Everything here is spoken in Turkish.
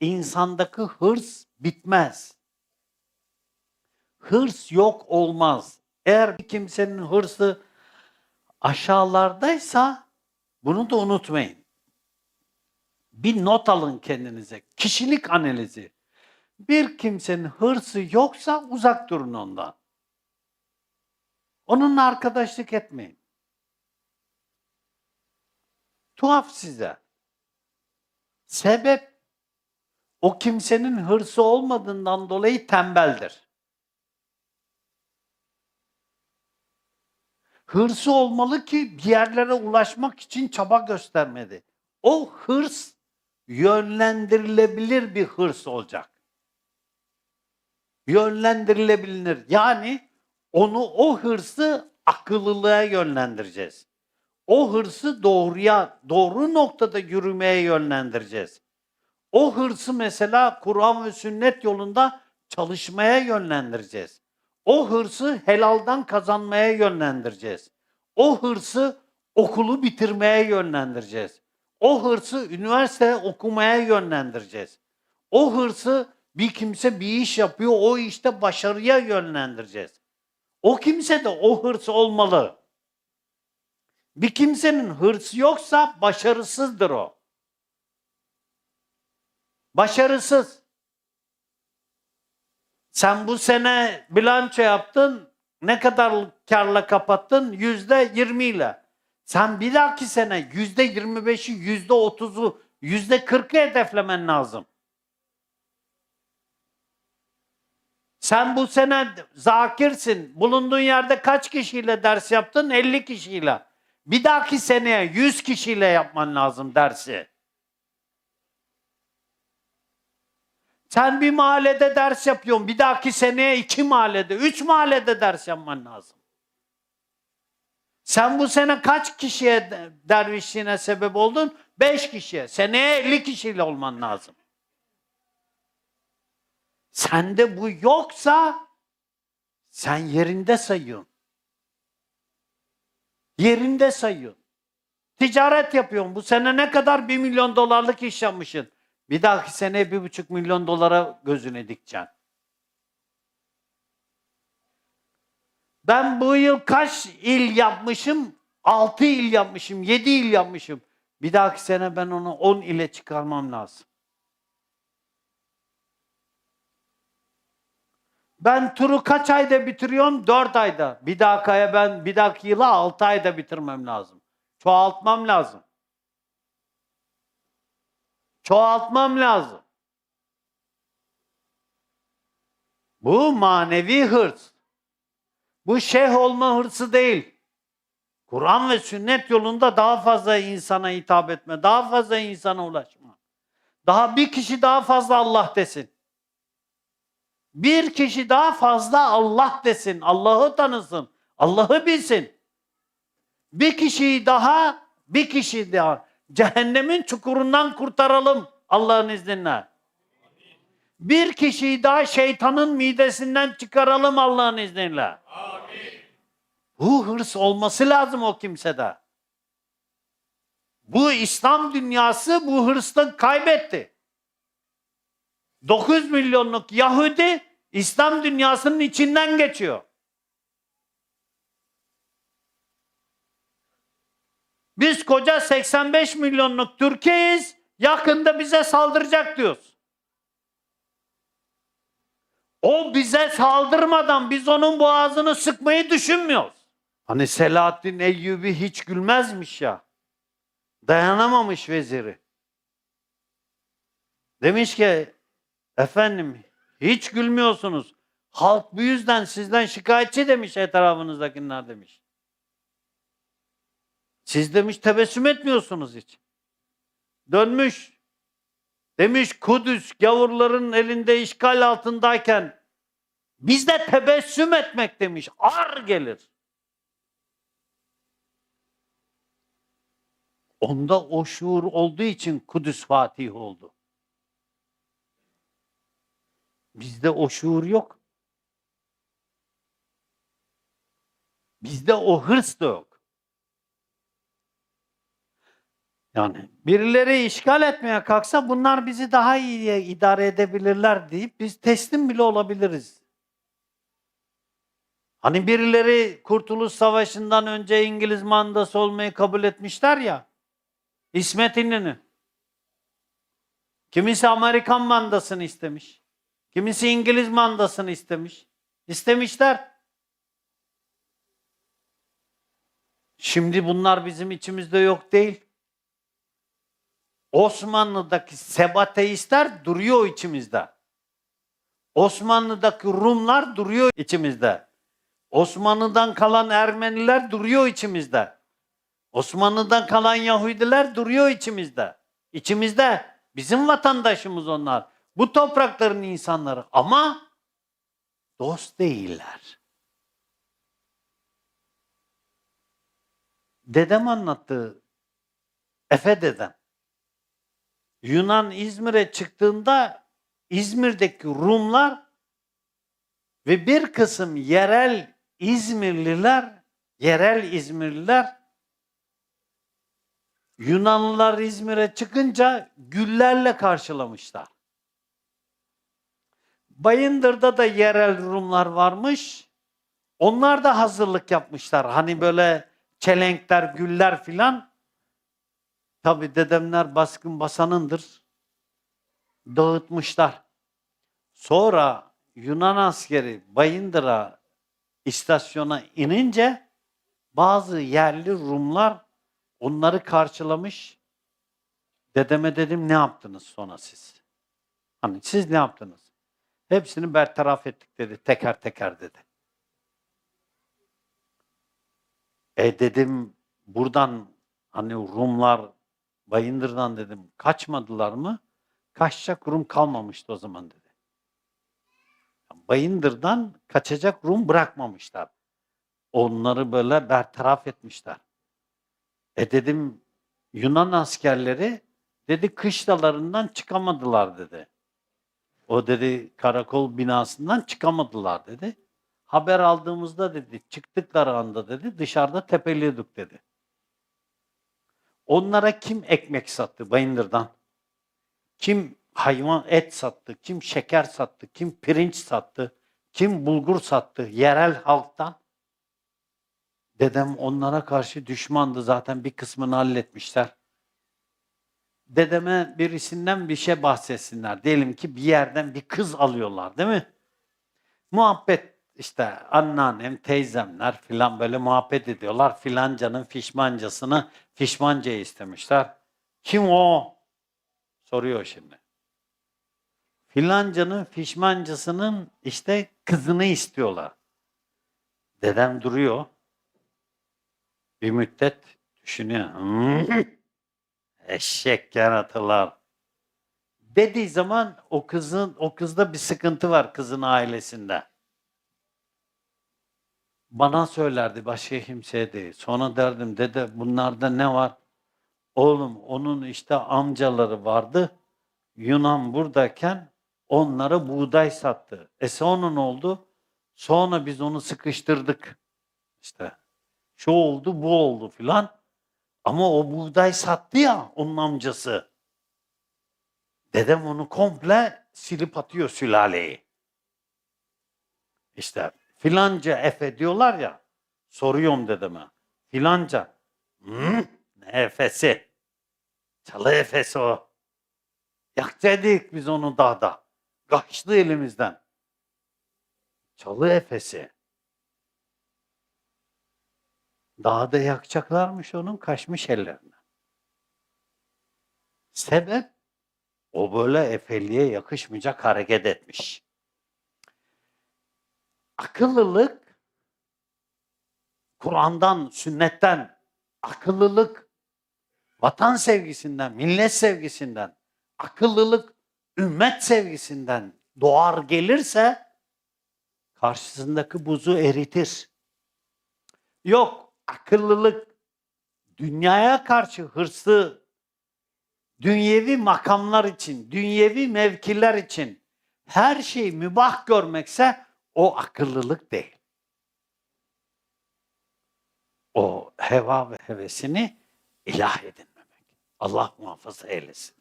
insandaki hırs bitmez. Hırs yok olmaz. Eğer bir kimsenin hırsı aşağılardaysa bunu da unutmayın. Bir not alın kendinize. Kişilik analizi. Bir kimsenin hırsı yoksa uzak durun ondan. Onunla arkadaşlık etmeyin. Tuhaf size. Sebep o kimsenin hırsı olmadığından dolayı tembeldir. Hırsı olmalı ki bir yerlere ulaşmak için çaba göstermedi. O hırs yönlendirilebilir bir hırs olacak. Yönlendirilebilir. Yani onu o hırsı akıllılığa yönlendireceğiz. O hırsı doğruya, doğru noktada yürümeye yönlendireceğiz. O hırsı mesela Kur'an ve sünnet yolunda çalışmaya yönlendireceğiz. O hırsı helaldan kazanmaya yönlendireceğiz. O hırsı okulu bitirmeye yönlendireceğiz. O hırsı üniversite okumaya yönlendireceğiz. O hırsı bir kimse bir iş yapıyor, o işte başarıya yönlendireceğiz. O kimse de o hırs olmalı. Bir kimsenin hırsı yoksa başarısızdır o. Başarısız. Sen bu sene bilanço yaptın, ne kadar karla kapattın? Yüzde yirmiyle. Sen bir dahaki sene yüzde yirmi beşi, yüzde otuzu, yüzde kırkı hedeflemen lazım. Sen bu sene zakirsin. Bulunduğun yerde kaç kişiyle ders yaptın? 50 kişiyle. Bir dahaki seneye 100 kişiyle yapman lazım dersi. Sen bir mahallede ders yapıyorsun. Bir dahaki seneye iki mahallede, üç mahallede ders yapman lazım. Sen bu sene kaç kişiye de- dervişliğine sebep oldun? Beş kişiye. Seneye 50 kişiyle olman lazım. Sende bu yoksa sen yerinde sayıyorsun. Yerinde sayıyorsun. Ticaret yapıyorsun. Bu sene ne kadar bir milyon dolarlık iş yapmışsın. Bir dahaki sene bir buçuk milyon dolara gözüne dikeceksin. Ben bu yıl kaç il yapmışım? Altı il yapmışım, yedi il yapmışım. Bir dahaki sene ben onu on ile çıkarmam lazım. Ben turu kaç ayda bitiriyorum? Dört ayda. Bir dahaki aya ben bir dahaki yıla altı ayda bitirmem lazım. Çoğaltmam lazım. Çoğaltmam lazım. Bu manevi hırs. Bu şeyh olma hırsı değil. Kur'an ve sünnet yolunda daha fazla insana hitap etme, daha fazla insana ulaşma. Daha bir kişi daha fazla Allah desin. Bir kişi daha fazla Allah desin, Allah'ı tanısın, Allah'ı bilsin. Bir kişiyi daha, bir kişi daha cehennemin çukurundan kurtaralım Allah'ın izniyle. Bir kişiyi daha şeytanın midesinden çıkaralım Allah'ın izniyle. Bu hırs olması lazım o kimsede. Bu İslam dünyası bu hırsla kaybetti. 9 milyonluk Yahudi İslam dünyasının içinden geçiyor. Biz koca 85 milyonluk Türkiye'yiz. Yakında bize saldıracak diyoruz. O bize saldırmadan biz onun boğazını sıkmayı düşünmüyoruz. Hani Selahaddin Eyyubi hiç gülmezmiş ya. Dayanamamış veziri. Demiş ki efendim hiç gülmüyorsunuz. Halk bu yüzden sizden şikayetçi demiş etrafınızdakiler demiş. Siz demiş tebessüm etmiyorsunuz hiç. Dönmüş. Demiş Kudüs gavurların elinde işgal altındayken bizde tebessüm etmek demiş. Ar gelir. Onda o şuur olduğu için Kudüs Fatih oldu. Bizde o şuur yok. Bizde o hırs da yok. Yani birileri işgal etmeye kalksa bunlar bizi daha iyi idare edebilirler deyip biz teslim bile olabiliriz. Hani birileri Kurtuluş Savaşı'ndan önce İngiliz mandası olmayı kabul etmişler ya. İsmet İnönü. Kimisi Amerikan mandasını istemiş. Kimisi İngiliz mandasını istemiş. İstemişler. Şimdi bunlar bizim içimizde yok değil. Osmanlı'daki sebateistler duruyor içimizde. Osmanlı'daki Rumlar duruyor içimizde. Osmanlı'dan kalan Ermeniler duruyor içimizde. Osmanlı'dan kalan Yahudiler duruyor içimizde. İçimizde. Bizim vatandaşımız onlar. Bu toprakların insanları ama dost değiller. Dedem anlattı. Efe dedem. Yunan İzmir'e çıktığında İzmir'deki Rumlar ve bir kısım yerel İzmirliler, yerel İzmirliler Yunanlılar İzmir'e çıkınca güllerle karşılamışlar. Bayındır'da da yerel Rumlar varmış. Onlar da hazırlık yapmışlar. Hani böyle çelenkler, güller filan. Tabi dedemler baskın basanındır. Dağıtmışlar. Sonra Yunan askeri Bayındır'a istasyona inince bazı yerli Rumlar onları karşılamış. Dedeme dedim ne yaptınız sonra siz? Hani siz ne yaptınız? Hepsini bertaraf ettik dedi. Teker teker dedi. E dedim buradan hani Rumlar Bayındır'dan dedim kaçmadılar mı? Kaçacak Rum kalmamıştı o zaman dedi. Bayındır'dan kaçacak Rum bırakmamışlar. Onları böyle bertaraf etmişler. E dedim Yunan askerleri dedi kışlalarından çıkamadılar dedi. O dedi karakol binasından çıkamadılar dedi. Haber aldığımızda dedi çıktıkları anda dedi dışarıda tepeliyorduk dedi. Onlara kim ekmek sattı Bayındır'dan? Kim hayvan et sattı? Kim şeker sattı? Kim pirinç sattı? Kim bulgur sattı? Yerel halktan. Dedem onlara karşı düşmandı zaten bir kısmını halletmişler. Dedeme birisinden bir şey bahsetsinler. Diyelim ki bir yerden bir kız alıyorlar değil mi? Muhabbet işte anneannem, teyzemler filan böyle muhabbet ediyorlar. Filancanın fişmancasını fişmancayı istemişler. Kim o? Soruyor şimdi. Filancanın fişmancasının işte kızını istiyorlar. Dedem duruyor. Bir müddet düşünüyor. Hmm, eşek yaratılar. Dediği zaman o kızın o kızda bir sıkıntı var kızın ailesinde. Bana söylerdi başka kimseye. Sonra derdim dede bunlarda ne var? Oğlum onun işte amcaları vardı. Yunan buradayken onlara buğday sattı. E sonra ne oldu? Sonra biz onu sıkıştırdık. İşte şu oldu bu oldu filan. Ama o buğday sattı ya onun amcası. Dedem onu komple silip atıyor sülaleyi. İşte filanca Efe diyorlar ya. Soruyorum dedeme. Filanca. Hı? Ne Efe'si? Çalı Efe'si o. Yaktaydık biz onu dağda. Kaçtı elimizden. Çalı Efe'si. Dağda yakacaklarmış onun kaçmış ellerine. Sebep o böyle Efeli'ye yakışmayacak hareket etmiş. Akıllılık Kur'an'dan, sünnetten akıllılık vatan sevgisinden, millet sevgisinden, akıllılık ümmet sevgisinden doğar gelirse karşısındaki buzu eritir. Yok akıllılık dünyaya karşı hırsı, dünyevi makamlar için, dünyevi mevkiler için her şeyi mübah görmekse o akıllılık değil. O heva ve hevesini ilah edinmemek. Allah muhafaza eylesin.